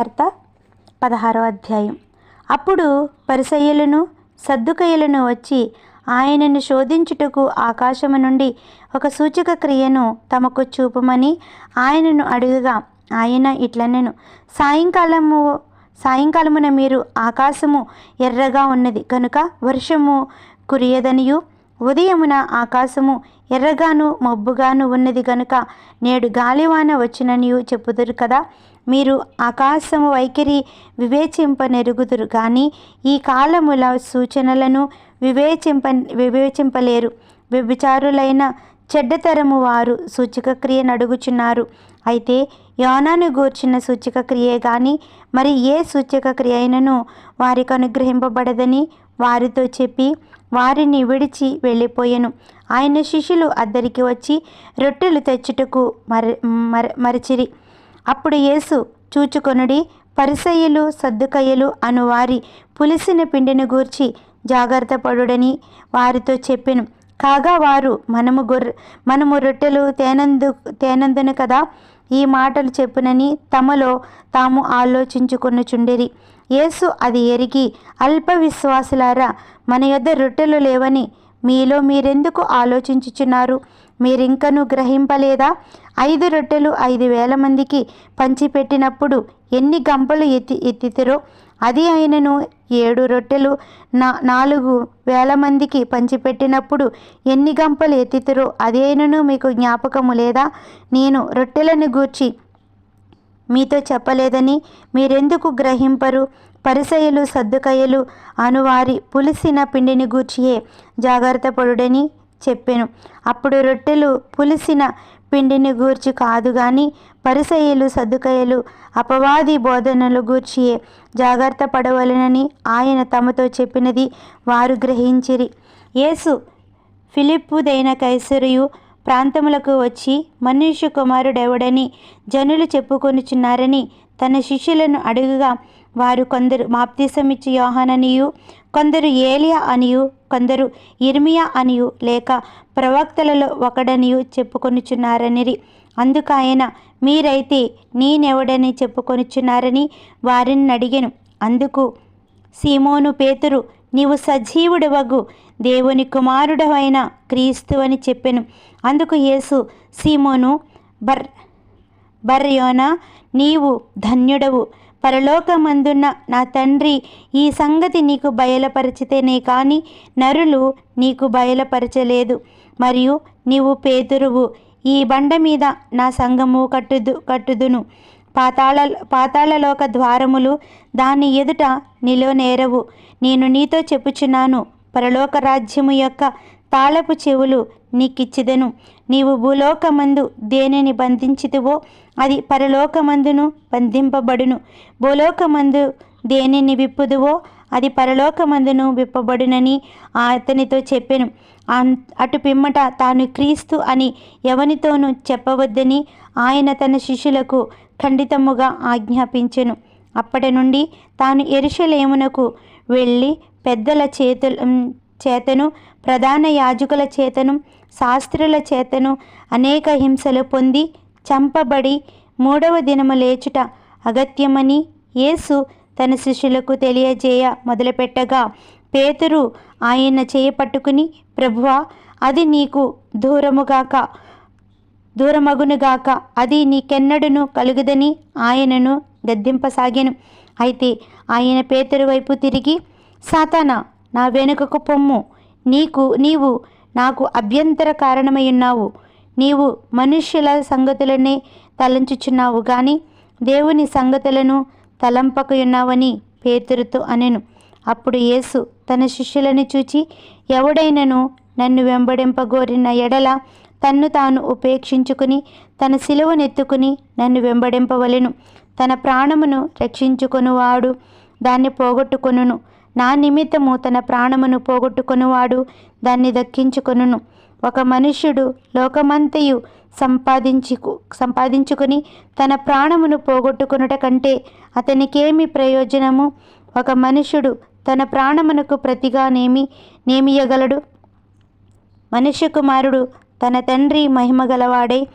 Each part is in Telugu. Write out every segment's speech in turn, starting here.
సువార్త పదహారో అధ్యాయం. అప్పుడు పరిసయ్యులను సద్దుకయ్యులను వచ్చి ఆయనను శోధించుటకు ఆకాశము నుండి ఒక సూచక క్రియను తమకు చూపమని ఆయనను అడుగగా ఆయన ఇట్లనెను. సాయంకాలము సాయంకాలమున మీరు ఆకాశము ఎర్రగా ఉన్నది. కనుక వర్షము కురియదనియు. ఉదయమున ఆకాశము ఎర్రగాను మబ్బుగాను ఉన్నది. గనుక నేడు గాలివాన వచ్చిననియు చెప్పుదురు కదా. మీరు ఆకాశము వైఖరి వివేచింపనెరుగుదురు కానీ ఈ కాలముల సూచనలను వివేచింప వివేచింపలేరు. వ్యభిచారులైన చెడ్డతరము వారు సూచిక క్రియను అడుగుచున్నారు. అయితే యోనాను గూర్చిన సూచిక క్రియే కానీ మరి ఏ సూచిక క్రియ అయినను వారికి అనుగ్రహింపబడదని వారితో చెప్పి వారిని విడిచి వెళ్ళిపోయెను. ఆయన శిష్యులు అద్దరికి వచ్చి రొట్టెలు తెచ్చుటకు మర మరి మరిచిరి. అప్పుడు యేసు చూచుకొనుడి పరిసయ్యులు సర్దుకయ్యలు అను వారి పులిసిన పిండిని గూర్చి జాగ్రత్త పడుడని వారితో చెప్పెను. కాగా వారు మనము గొర్రె మనము రొట్టెలు తేనందు తేనందును కదా ఈ మాటలు చెప్పునని తమలో తాము ఆలోచించుకొనుచుండిరి. యేసు అది ఎరిగి అల్ప విశ్వాసులారా మన యొద్ద రొట్టెలు లేవని మీలో మీరెందుకు ఆలోచించుచున్నారు? మీరింకను గ్రహింపలేదా? ఐదు రొట్టెలు ఐదు వేల మందికి పంచిపెట్టినప్పుడు ఎన్ని గంపలు ఎత్తి ఎత్తితిరో? అది అయినను ఏడు రొట్టెలు నా నాలుగు వేల మందికి పంచిపెట్టినప్పుడు ఎన్ని గంపలు ఎత్తితిరో? అది అయినను మీకు జ్ఞాపకము లేదా? నేను రొట్టెలను గూర్చి మీతో చెప్పలేదని మీరెందుకు గ్రహింపరు? పరిసయులు సర్దుకయ్యలు అనువారి పులిసిన పిండిని గూర్చియే జాగ్రత్త పడుడని చెప్పెను. అప్పుడు రొట్టెలు పులిసిన పిండిని గూర్చి కాదు గాని పరిసయ్యులు సర్దుకయ్యలు అపవాది బోధనలు గూర్చియే జాగ్రత్త పడవలెనని ఆయన తమతో చెప్పినది వారు గ్రహించిరి. యేసు ఫిలిప్పుదైన కైసరియు ప్రాంతములకు వచ్చి మనుష్య కుమారుడెవడని జనులు చెప్పుకొనుచున్నారని తన శిష్యులను అడుగుగా వారు కొందరు మాప్తీసమిచ్చి యోహాననియు కొందరు ఏలియా అనియు కొందరు ఇర్మియా అనియు లేక ప్రవక్తలలో ఒకడనియు చెప్పుకొనుచున్నారనిరి. అందుకాయన మీరైతే నేనెవడని చెప్పుకొనుచున్నారని వారిని అడిగాను. అందుకు సీమోను పేతురు నీవు సజీవుడవగు దేవుని కుమారుడవైన క్రీస్తు అని చెప్పెను. అందుకు యేసు సీమోను బర్ బర్యోనా నీవు ధన్యుడవు. పరలోకమందున్న నా తండ్రి ఈ సంగతి నీకు బయలుపరిచితేనే కానీ నరులు నీకు బయలుపరచలేదు. మరియు నీవు పేతురువు. ఈ బండ మీద నా సంఘము కట్టుదు కట్టుదును. పాతాళ పాతాళలోక ద్వారములు దాని ఎదుట నిలువనేరవు. నేను నీతో చెప్పుచున్నాను. పరలోక రాజ్యము యొక్క తాళపు చెవులు నీకిచ్చిదెను. నీవు భూలోకమందు దేనిని బంధించితివో అది పరలోకమందును బంధింపబడును. భూలోకమందు దేనిని విప్పుదువో అది పరలోకమందును విప్పబడునని అతనితో చెప్పెను. అటు పిమ్మట తాను క్రీస్తు అని ఎవనితోనూ చెప్పవద్దని ఆయన తన శిష్యులకు ఖండితముగా ఆజ్ఞాపించెను. అప్పటి నుండి తాను ఎరుషలేమునకు వెళ్ళి పెద్దల చేతుల చేతను ప్రధాన యాజకుల చేతను శాస్త్రుల చేతను అనేక హింసలు పొంది చంపబడి మూడవ దినము లేచుట అగత్యమని యేసు తన శిష్యులకు తెలియజేయ మొదలుపెట్టగా పేతురు ఆయన చేయి పట్టుకుని ప్రభువా అది నీకు దూరముగాక దూరమగునుగాక అది నీకెన్నడును కలుగుదని ఆయనను గద్దింపసాగాను. అయితే ఆయన పేతురు వైపు తిరిగి సాతానా నా వెనుకకు పొమ్ము. నీకు నీవు నాకు అభ్యంతర కారణమై ఉన్నావు. నీవు మనుష్యుల సంగతులనే తలంచుచున్నావు కానీ దేవుని సంగతులను తలంపకయున్నావని పేతురుతో అనెను. అప్పుడు యేసు తన శిష్యులను చూచి ఎవడైనను నన్ను వెంబడింపగోరిన ఎడల తన్ను తాను ఉపేక్షించుకుని తన సిలువనెత్తుకుని నన్ను వెంబడింపవలెను. తన ప్రాణమును రక్షించుకొనువాడు దాన్ని పోగొట్టుకొనును. నా నిమిత్తము తన ప్రాణమును పోగొట్టుకునివాడు దాన్ని దక్కించుకొనును. ఒక మనుష్యుడు లోకమంతయు సంపాదించుకు సంపాదించుకుని తన ప్రాణమును పోగొట్టుకునుట కంటే అతనికేమి ప్రయోజనము? ఒక మనుష్యుడు తన ప్రాణమునకు ప్రతిగానేమి నేమియగలడు? మనుష్య కుమారుడు తన తండ్రి మహిమగలవాడై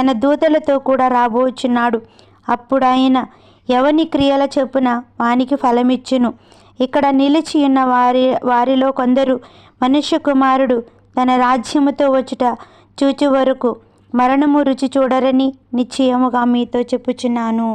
తన దూతలతో కూడా రాబోచున్నాడు. అప్పుడు ఆయన ఎవని క్రియల చొప్పున వానికి ఫలమిచ్చును? ఇక్కడ నిలిచి ఉన్న వారి వారిలో కొందరు మనుష్య కుమారుడు తన రాజ్యముతో వచ్చుట చూచు వరకు మరణము రుచి చూడరని నిశ్చయముగా మీతో చెప్పుచున్నాను.